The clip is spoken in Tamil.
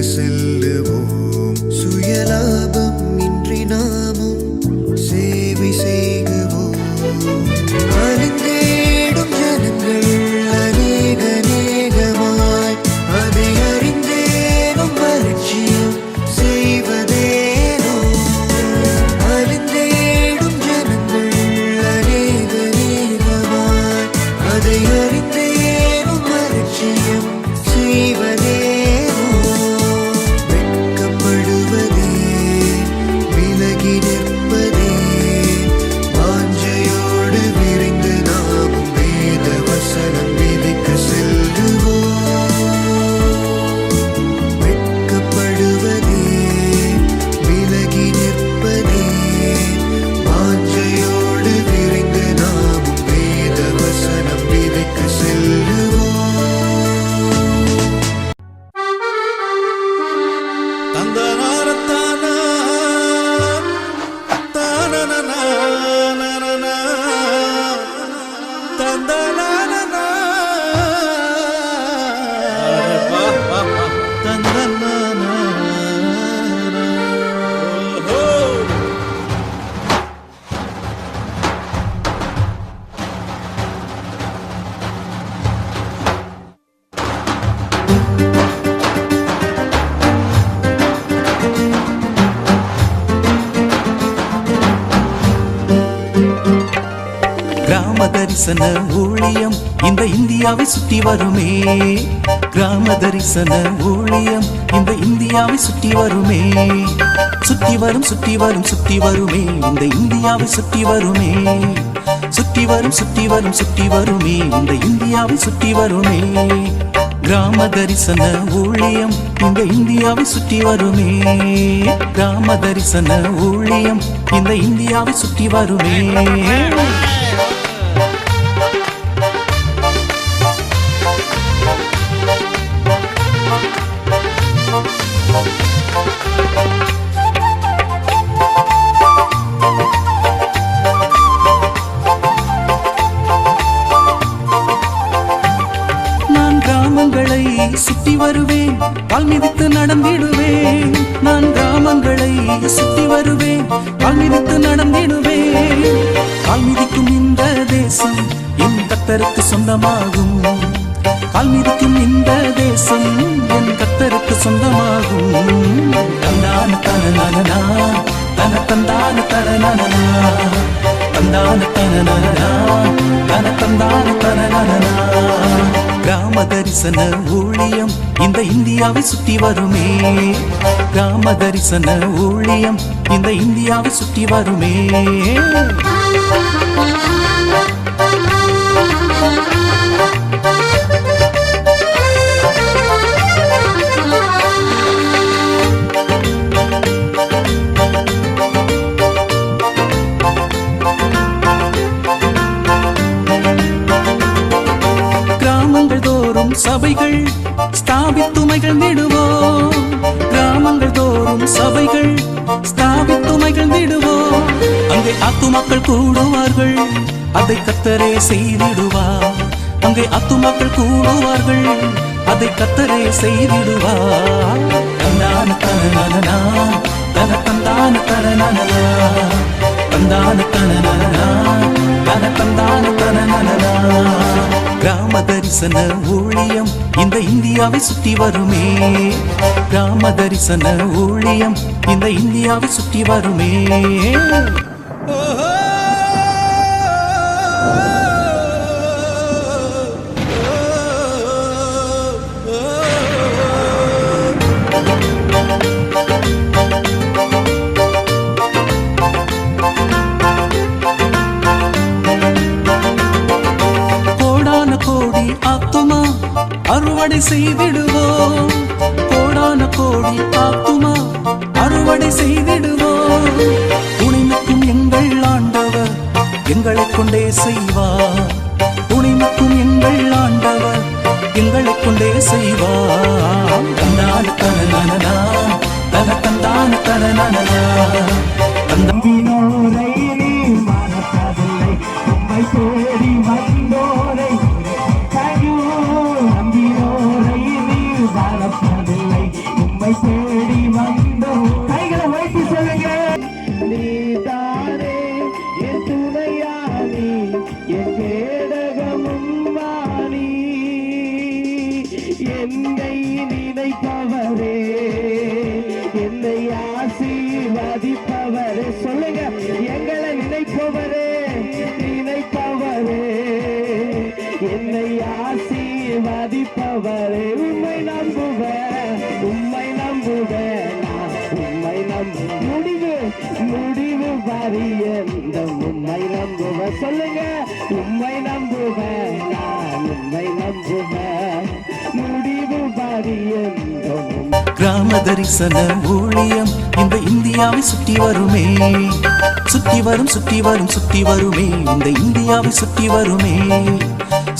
சுமந்து செல்லுவோம். சுயலாபம் இன்றி நாமும் சேவை செய்குவோம் அருங்கேடும் ஜனங்கள் அநேக நேகமாய் அதை அறிந்தேனும் வறட்சியும் செய்வதேனோ அருந்தேடும் ஜனங்கள் அநேக நேகமாய் அதை கிராம தரிசன ஊழியம் இந்த இந்தியாவை சுற்றி வருமே. கிராம தரிசன ஊழியம் இந்த இந்தியாவை சுற்றி வருமே. சுற்றி வரும் சுற்றி வரும் சுற்றி வருமே. இந்த இந்தியாவை சுற்றி வருமே. சுற்றி வரும் சுற்றி வரும் சுற்றி வருமே. இந்த இந்தியாவை சுற்றி வருமே. கிராம தரிசன ஊழியம் இந்த இந்தியாவை சுற்றி வருமே. கிராம தரிசன ஊழியம் இந்த இந்தியாவை சுற்றி வருமே. கிராமங்களை சுத்தி வருவேன். கால் மிதித்து நடந்திடுவேன். நான் கிராமங்களை சுத்தி வருவேன். கால் மிதித்து நடந்திடுவேன். கால் மிதிக்கும் இந்த தேசம் என் கத்தருக்கு சொந்தமாகும். கால் மிதிக்கும் இந்த தேசம் என் கத்தருக்கு சொந்தமாகும். தந்தான தனநனா தன தந்தான தனநனா தந்தான தனநனா தன தந்தான தனநனா கிராம தரிசன ஊழியம் இந்த இந்தியாவை சுற்றி வருமே. கிராம தரிசன ஊழியம் இந்த இந்தியாவை சுற்றி வருமே. ஸ்தாபித்துமைகள் நிடுவோம் கிராமங்கள் தோறும் சபைகள் ஸ்தாபித்துமைகள் நிடுவோம் அங்கே அத்து மக்கள் கூடுவார்கள் அதை கத்தரே செய்திடுவார் அங்கே அத்து மக்கள் கூடுவார்கள் அதை கத்தரே செய்திடுவார் தந்தான தனநலனா தன தந்தான தனநலனா. தந்தான தனநலனா தன தந்தான தனநலனா. கிராம தரிசன ஊழியம் இந்த இந்தியாவை சுற்றி வருமே. ராம தரிசன ஊழியம் இந்த இந்தியாவை சுற்றி வருமே. அறுவடை செய்திடுவோம். கோடான கோடி ஆத்துமா அறுவடை செய்திடுவோம். துணிமிக்கும் எங்கள் ஆண்டவர் எங்களை கொண்டே செய்வார். துணிமிக்கும் எங்கள் ஆண்டவர் எங்களை கொண்டே செய்வார். தந்தான தனநனா தன தந்தான தனநனா தந்த உம்மை தேடி கேடகமும் வாணி. என்னை நினைப்பவரே என்னை ஆசீர்வதிப்பவரே. சொல்லுங்க எங்களை நினைப்பவரே. நினைப்பவரே. என்னை ஆசீர்வதிப்பவரே. உம்மை நம்புவேன் உம்மை நம்புவேன் நான் உம்மை நம்பு முடிவு முடிவு பரியந்த உம்மை நம்புவேன் சொல்லுங்க உண்மை நம்புவேன் நான் உம்மை நம்புவேன். முடிவு பரியந்த கிராம தரிசன ஊழியம் இந்த இந்தியாவை சுற்றி வருமே. சுத்தி வரும் சுத்தி வரும் சுத்தி வருமே. இந்த இந்தியாவை சுற்றி வருமே.